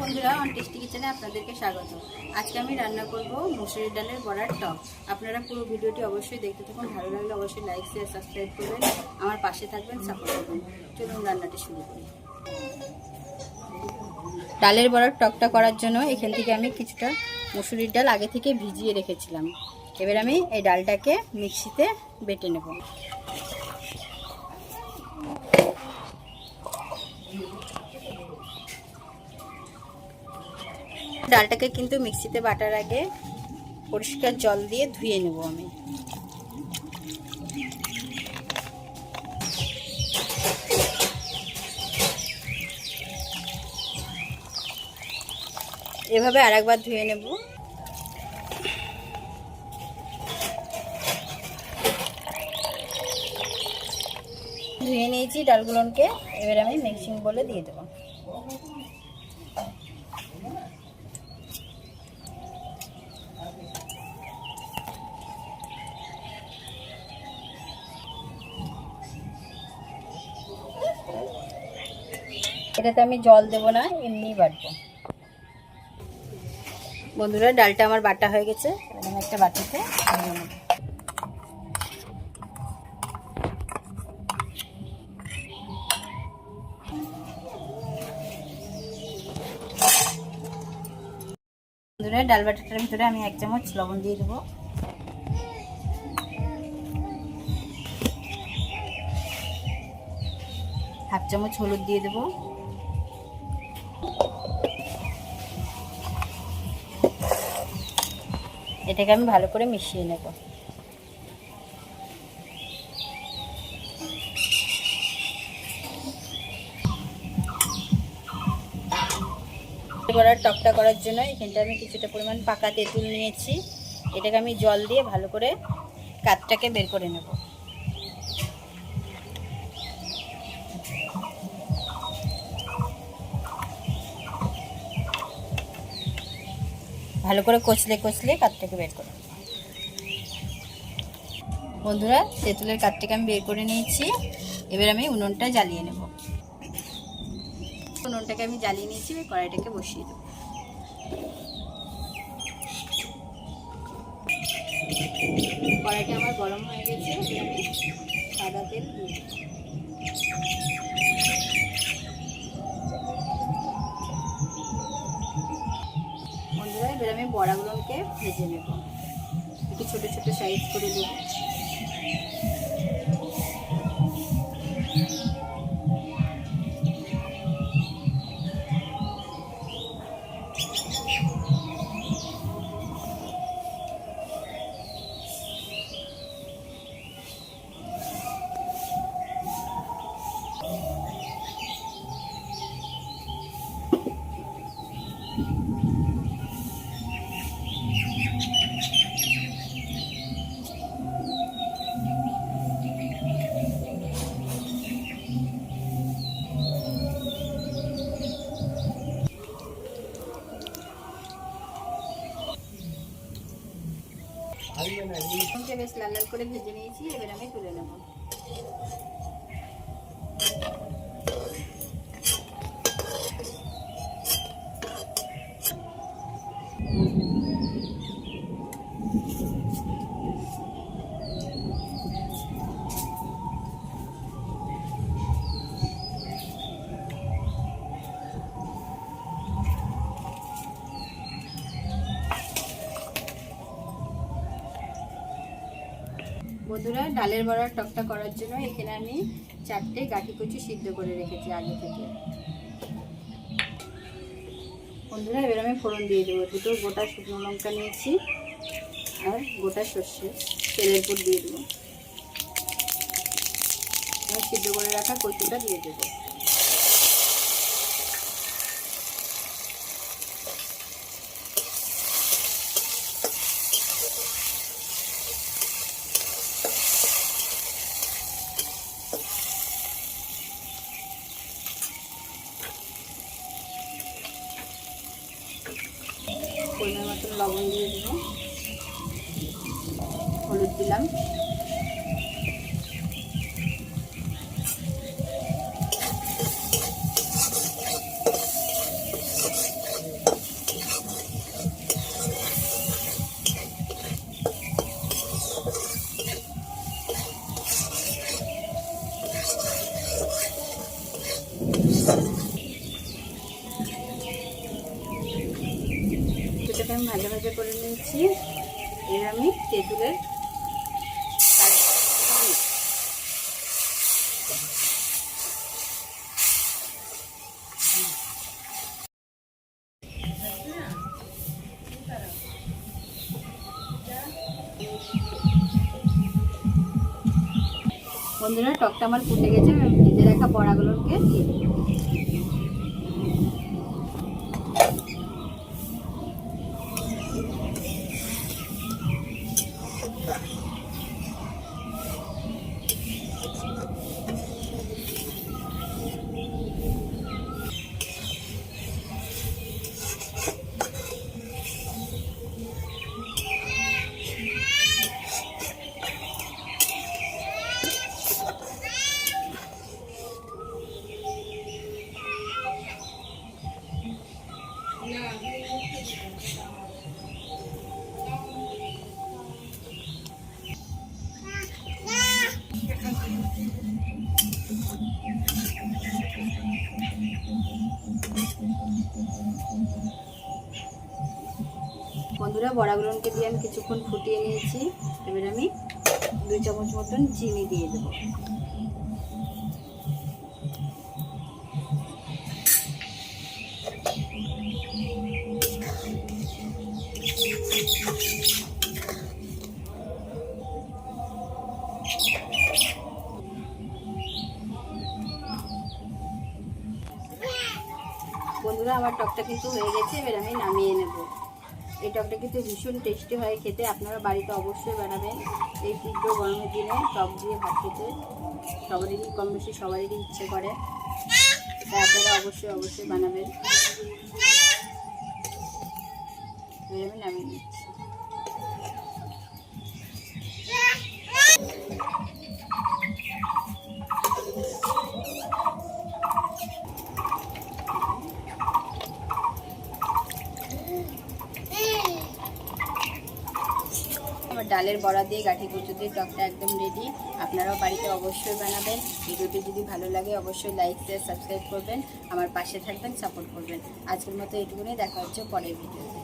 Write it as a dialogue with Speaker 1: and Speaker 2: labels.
Speaker 1: বন্ধুরা on tasty কিচেনে আপনাদেরকে স্বাগত। আজকে আমি রান্না করব মুসুরির ডালের বড়ার টক। আপনারা পুরো ভিডিওটি অবশ্যই দেখতে থাকুন। ভালো লাগলে অবশ্যই লাইক শেয়ার সাবস্ক্রাইব করবেন। আমার পাশে থাকবেন সাপোর্ট করবেন। চলুন রান্নাটি শুরু করি। ডালের বড়ার টকটা করার জন্য এখান থেকে আমি কিছুটা মুসুরির ডাল আগে থেকে ভিজিয়ে রেখেছিলাম। এবার আমি এই ডালটাকে মিক্সিতে বেটে নেব। ডালটাকে কিন্তু মিক্সিতে বাটার আগে পরিষ্কার জল দিয়ে ধুয়ে নেব আমি। এভাবে আর একবার ধুয়ে নেব। ধুয়ে নিয়েছি ডালগুলোকে, এবার আমি মিক্সিং বলে দিয়ে দেবো। এটাতে আমি জল দেব না, এমনিই বাটবো। বন্ধুরা, ডালটা আমার বাটা হয়ে গেছে আমি একটা বাটিতে বন্ধুরা, ডাল বাটাটার ভিতরে আমি এক চামচ লবণ দিয়ে দেবো। হাফ চামচ হলুদ দিয়ে দেবো। এটাকে আমি ভালো করে মিশিয়ে নেব। বড়ার টকটা করার জন্য এখানটা আমি কিছুটা পরিমাণ পাকা তেঁতুল নিয়েছি। এটাকে আমি জল দিয়ে ভালো করে কাতটাকে বের করে নেব। ভালো করে কচলে কচলে কাঠটাকে বের করে। বন্ধুরা তেঁতুলের কাঠটাকে আমি বের করে নিয়েছি। এবার আমি উনুনটা জ্বালিয়ে নেব। উনুনটাকে আমি জ্বালিয়ে নিয়েছি কড়াইটাকে বসিয়ে দেবো। কড়াইটা আমার গরম হয়ে গেছে আমি সাদা তেল দিয়ে বড়াগুলোকে ভেজে নেব। একটু ছোট ছোট সাইজ করে দেব বেশ লাল লাল করে ভেজে নিয়েছি এবার আমি তুলে নেব। বন্ধুরা, ডালের বড়ার টকটা করার জন্য এখানে আমি চারটে গাঠি কুচি সিদ্ধ করে রেখেছি আগে থেকে। বন্ধুরা, এবার আমি ফোড়ন দিয়ে দেবো। দুটো গোটা শুকনো লঙ্কা নিয়েছি আর গোটা সর্ষে তেলের উপর দিয়ে দেবো। সিদ্ধ করে রাখা কচুটা দিয়ে দেবো পরিমাণ মতন লবণ দিয়ে দেবো। হলুদ দিলাম। নিয়েছি এর আমি তেঁতুলের বন্ধুরা টকটা আমার ফুটে গেছে ভেজে রাখা বড়াগুলোকে দিয়ে দেবো বন্ধুরা বড়াগুলোকে দিয়ে আমি কিছুক্ষণ ফুটিয়ে নিয়েছি। এবার আমি দুই চামচ মতন চিনি দিয়ে দেবো। বন্ধুরা, আমার টকটা কিন্তু হয়ে গেছে। এবার আমি নামিয়ে নেব। এই টকটা কিন্তু ভীষণ টেস্টি হয় খেতে, আপনারা বাড়িতে অবশ্যই বানাবেন। এই তীব্র গরমের দিনে টক দিয়ে ভাত খেতে সবারই কম বেশি সবারই ইচ্ছে করে। তাই আপনারা অবশ্যই অবশ্যই বানাবেন। আমি নামিয়ে নিচ্ছি। ডালের বড়া দিয়ে গাঠি কচু দিয়ে টকটা একদম রেডি আপনারাও বাড়িতে অবশ্যই বানাবেন। ভিডিওটি যদি ভালো লাগে, অবশ্যই লাইক শেয়ার সাবস্ক্রাইব করবেন। আমার পাশে থাকবেন সাপোর্ট করবেন। আজকের মতো এটুকুনি। দেখা হচ্ছে পরের ভিডিওতে